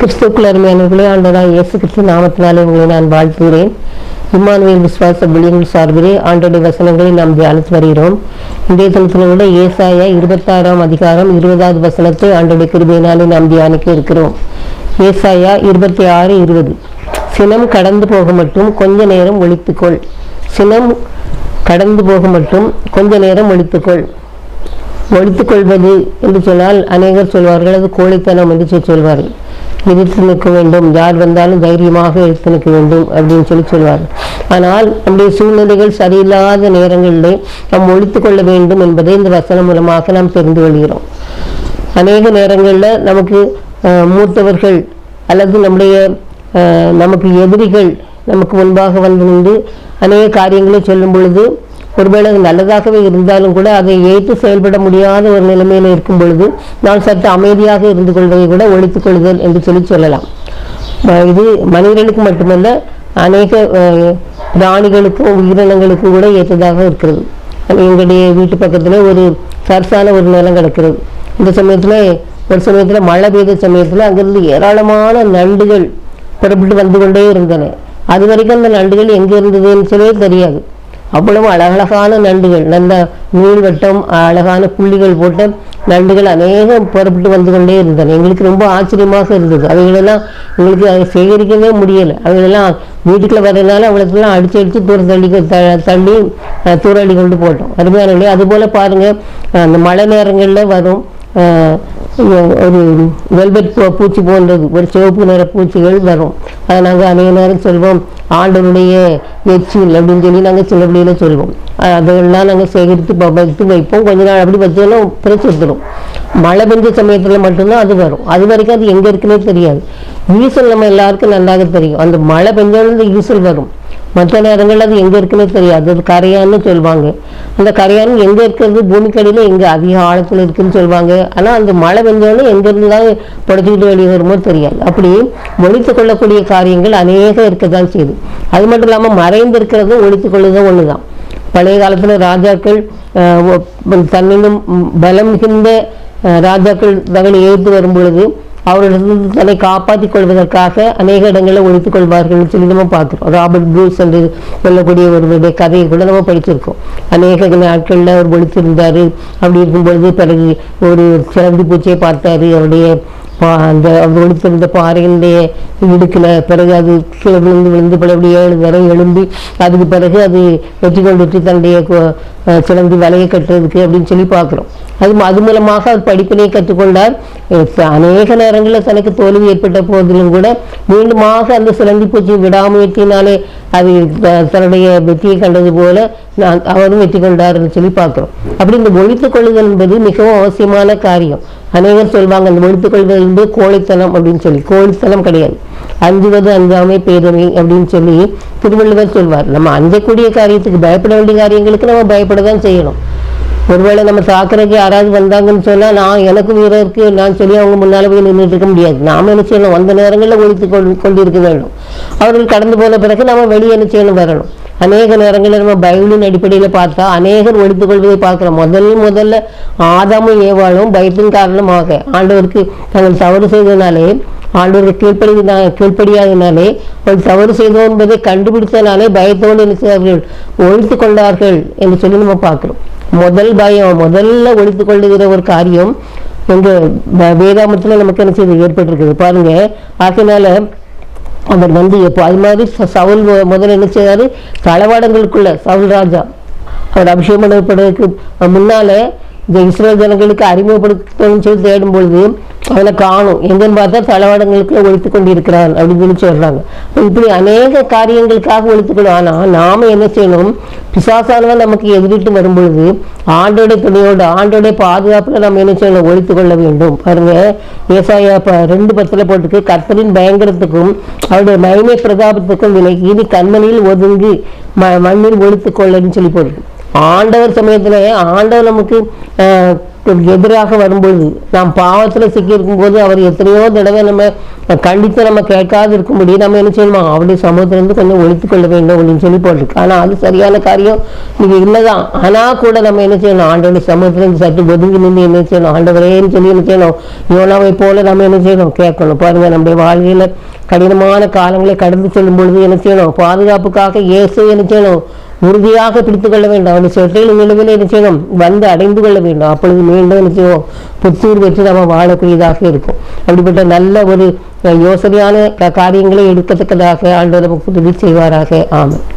கிறிஸ்துக்குள் அருமையானவர்களே ஆண்டவராக இயேசு கிறிஸ்து நாமத்தினாலே உங்களை நான் வாழ்த்துகிறேன். இம்மானுவேல் விஸ்வாச பிள்ளைகள் சார்பிலே ஆண்டோடைய வசனங்களை நாம் தியானித்து வருகிறோம். இன்றைய உள்ள ஏசாயா இருபத்தாறாம் அதிகாரம் இருபதாவது வசனத்தை ஆண்டோடைய கிருபையினாலே நாம் தியானிக்க இருக்கிறோம். ஏசாயா இருபத்தி ஆறு இருபது. சினம் கடந்து போக மட்டும் கொஞ்ச நேரம் ஒழித்துக்கொள். சினம் கடந்து போக மட்டும் கொஞ்ச நேரம் ஒழித்துக்கொள். ஒழித்துக் கொள்வது என்று சொன்னால் அநேகர் சொல்வார்கள் அது கோழைத்தனம் என்று சொல்வார்கள். எதிர்த்து நிற்க வேண்டும் யார் வந்தாலும் தைரியமாக எதிர்த்து நிற்க வேண்டும் அப்படின்னு சொல்லி சொல்வார் ஆனால் நம்முடைய சூழ்நிலைகள் சரியில்லாத நேரங்களிலே நாம் ஒழித்துக் கொள்ள வேண்டும் என்பதை இந்த வசனம் மூலமாக நாம் தெரிந்து கொள்கிறோம். அநேக நேரங்களில் நமக்கு மூத்தவர்கள் அல்லது நம்முடைய நமக்கு எதிரிகள் நமக்கு முன்பாக வந்து நின்று அநேக காரியங்களை சொல்லும் பொழுது ஒருவேளை அது நல்லதாகவே இருந்தாலும் கூட அதை ஏற்று செயல்பட முடியாத ஒரு நிலைமையில் இருக்கும் பொழுது நான் சற்று அமைதியாக இருந்து கொள்வதை கூட ஒழித்துக் கொள்ளுதல் என்று சொல்லி சொல்லலாம். இது மனிதர்களுக்கு மட்டுமல்ல அநேக பிராணிகளுக்கும் உயிரினங்களுக்கும் கூட ஏற்றதாக இருக்கிறது. எங்களுடைய வீட்டு பக்கத்தில் ஒரு சரசான ஒரு நிலம் கிடக்கிறது. இந்த சமயத்தில் ஒரு சமயத்தில் மழை பெய்த சமயத்தில் அங்கிருந்து ஏராளமான நண்டுகள் புறப்பட்டு வந்து கொண்டே இருந்தன. அது வரைக்கும் அந்த நண்டுகள் எங்கே இருந்ததுன்னு சொல்லவே தெரியாது. அவ்வளவு அழகழகான நண்டுகள் நல்ல நீள்வட்டம் அழகான புள்ளிகள் போட்ட நண்டுகள் அநேகம் புறப்பட்டு வந்து கொண்டே இருந்தன. எங்களுக்கு ரொம்ப ஆச்சரியமாக இருந்தது. அவைகளெல்லாம் எங்களுக்கு அதை சேகரிக்கவே முடியலை. அவைகளெல்லாம் வீட்டுக்குள்ளே வரதுனால அவளுக்கெல்லாம் அடித்து அடித்து தூர தள்ளி த- தள்ளி தூரடி கொண்டு போட்டோம். அருமையான அதுபோல் பாருங்கள் அந்த மழை நேரங்களில் வரும் ஒரு வெல்வெட் பூ- பூச்சி போன்றது. ஒரு சிவப்பு நிற பூச்சிகள் வரும். அதை நாங்கள் அநேக நேரம் சொல்வோம். ஆண்டவருடைய எச்சில் அப்படின்னு சொல்லி நாங்கள் சின்னப்பிள்ளையில சொல்வோம். அதெல்லாம் நாங்கள் சேகரித்து வைத்து வைப்போம். கொஞ்ச நாள் அப்படி வச்சோன்னா பிறகு மழை பெஞ்ச சமயத்தில் மட்டும்தான் அது வரும். அது வரைக்கும் அது எங்கே இருக்குன்னே தெரியாது. ஈசல் நம்ம எல்லாருக்கும் நன்றாக தெரியும். அந்த மழை பெஞ்சாலும் இந்த ஈசல் வரும். மற்ற நேரங்களில் அது எங்கே இருக்குன்னு தெரியாது. அது கரையான்னு சொல்லுவாங்க அந்த கரையான் எங்கே இருக்கிறது? பூமிக்கடியில் எங்கே அதிக ஆழத்தில் இருக்குன்னு சொல்லுவாங்க ஆனால் அந்த மழை பெஞ்சோடனே எங்கேருந்து தான் புடச்சிக்கிட்டு வெளியே வருமோ தெரியாது. அப்படி ஒழித்து கொள்ளக்கூடிய காரியங்கள் அநேகம் இருக்க தான் செய்யுது. அது மட்டும் இல்லாமல் மறைந்திருக்கிறதும் ஒழித்து கொள்ளுதும் ஒன்று தான் பழைய காலத்தில் ராஜாக்கள் தன்னிலும் பலம் மிகுந்த ராஜாக்கள் தகவல் ஏற்று வரும் பொழுது அவர்களிடத்திலிருந்து தன்னை காப்பாற்றிக் கொள்வதற்காக அநேக இடங்களில் ஒழித்துக் கொள்வார்கள் சொல்லி நம்ம பார்த்துருக்கோம். ராபர்ட் ப்ரூஸ் என்று சொல்லக்கூடிய ஒருவருடைய கதையை கூட நம்ம படிச்சிருக்கோம் அநேக நாட்களில் அவர் ஒழித்திருந்தார். அப்படி இருக்கும் பொழுது பிறகு ஒரு சிறந்து பூச்சியை பார்த்தாரு. அவருடைய பா- அந்த ஒழித்திருந்த பாறையினுடைய இடுக்கில் பிறகு அது கீழே விழுந்து விழுந்து பழைய ஏழு தடவை எழும்பி அதுக்கு பிறகு அது வெற்றி தன்னுடைய கு- சிலந்தி வலையை கட்டுறதுக்கு அப்படின்னு சொல்லி பார்க்குறோம். அது ம- அது மூலமாக அவர் படிப்பினை கற்றுக்கொண்டார். அநேக நேரங்களில் தனக்கு தோல்வி ஏற்பட்ட போதிலும் கூட மீண்டுமாக அந்த சிலந்தி பூச்சி விடாமுயற்சினாலே அது தன்னுடைய வெற்றியை கண்டது போல நான் அவரும் வெற்றி கொண்டார்னு சொல்லி பார்க்குறோம். அப்படி இந்த ஒழித்துக் கொள்ளுதல் என்பது மிகவும் அவசியமான காரியம். அநேகர் சொல்வாங்க அந்த ஒழித்துக் கொள்வது என்பது கோழைத்தனம் அப்படின்னு சொல்லி. கோழித்தனம் கிடையாது. அஞ்சுவது அஞ்சாமை பேருமை அப்படின்னு சொல்லி திருவள்ளுவர் சொல்வார். நம்ம அஞ்சக்கூடிய காரியத்துக்கு பயப்பட வேண்டிய காரியங்களுக்கு நம்ம பயப்பட தான் செய்யணும். ஒருவேளை நம்ம தாக்குறதுக்கு யாராவது வந்தாங்கன்னு சொன்னா நான் எனக்கு வீரம் இருக்கு நான் சொல்லி அவங்க முன்னால் போய் நின்றுட்டு இருக்க முடியாது. நாம என்ன செய்யணும்? அந்த நேரங்களில் ஒழித்து கொண்டு கொண்டிருக்க வேண்டும். அவர்கள் கடந்து போன பிறகு நம்ம வெளியே என்ன செய்யணும்? வரணும். அநேக நேரங்களில் நம்ம பைபிளின் அடிப்படையில் பார்த்தா அநேகர் ஒழித்துக் கொள்வதை பார்க்கிறோம். முதல்ல முதல்ல ஆதாமும் ஏவாளும் பயத்தின் காரணமாக ஆண்டவருக்கு தங்கள் தவறு செய்தனாலே ஆண்டவருக்கு கீழ்ப்படி கீழ்ப்படியாதனாலே அவள் தவறு செய்தோம் என்பதை கண்டுபிடித்தனாலே பயத்தோடு என்ன செய்தார்கள் ஒழித்து கொண்டார்கள் என்று சொல்லி நம்ம பார்க்கிறோம். முதல் பயம் முதல்ல ஒழித்து கொள்ளுகிற ஒரு காரியம் எங்க வேதாமத்தில் நமக்கு என்ன செய்து ஏற்பட்டிருக்குது? பாருங்க ஆகையினால அவர் வந்து எப்போ அது மாதிரி ச- சவுல் முதல்ல என்ன செய்தார்? தளவாடங்களுக்குள்ள சவுல் ராஜா அவர் அபிஷேகம் பண்ணப்படுவதற்கு முன்னால இந்த இஸ்ரேல் ஜனங்களுக்கு அறிமுகப்படுத்தணும்னு சொல்லி தேடும் பொழுது அவனை காணும். எங்கன்னு பார்த்தா தளவாடங்களுக்குள்ள ஒழித்து கொண்டிருக்கிறான் அப்படின்னு சொல்லி சொல்றாங்க. இப்படி அநேக காரியங்களுக்காக ஒழித்துக்கணும் ஆனா நாம என்ன செய்யணும்? பிசாசானவன் நமக்கு எதிரிட்டு வரும்பொழுது ஆண்டோட துணையோடு ஆண்டோட பாதுகாப்புல நம்ம என்ன செய்யணும்? ஒழித்து கொள்ள வேண்டும். பாருங்க ஏசாயா ப- ரெண்டு பத்துல போட்டுக்கு கர்த்தரின் பயங்கரத்துக்கும் அவருடைய மகிமை பிரதாபத்துக்கும் விலகி இனி கண்மணியில் ஒதுங்கி ம- மண்ணில் ஒழித்து கொள்ளன்னு சொல்லி போட்டுருக்கு. ஆண்டவர் சமயத்துல ஆண்டவர் நமக்கு ஆஹ், நமக்கு எதிராக வரும்பொழுது நாம் பாவத்தில் சிக்கியிருக்கும் போது அவர் எத்தனையோ தடவை நம்ம கண்டித்து நம்ம கேட்காது இருக்கும்படி நம்ம என்ன செய்யணுமா? அவருடைய சமூகத்திலேருந்து கொஞ்சம் ஒழித்து கொள்ள வேண்டும் அப்படின்னு சொல்லி போட்டிருக்கு. ஆனால் அது சரியான காரியம் இது இல்லைதான். ஆனால் கூட நம்ம என்ன செய்யணும்? ஆண்டோடைய சமூகத்திலேருந்து சற்று ஒதுங்கி நின்று என்ன செய்யணும்? ஆண்டவரேன்னு சொல்லி என்ன செய்யணும்? யோனாவை போல நம்ம என்ன செய்யணும்? கேட்கணும். பாருங்க நம்முடைய வாழ்க்கையில் கடினமான காலங்களை கடந்து செல்லும் பொழுது என்ன செய்யணும்? பாதுகாப்புக்காக இயேசு என்ன செய்யணும்? உறுதியாக பிடித்துக் கொள்ள வேண்டும். அவனை சொற்களின் நிலவில் என்ன செய்யணும்? வந்து அடைந்து கொள்ள வேண்டும். அப்பொழுது மீண்டும் என்ன செய்வோம்? புத்தூர் வெற்றி நம்ம வாழக்கூடியதாக இருக்கும். அப்படிப்பட்ட நல்ல ஒரு யோசனையான காரியங்களை எடுக்கத்தக்கதாக ஆண்டவர் நமக்கு உதவி செய்வாராக. ஆமாம்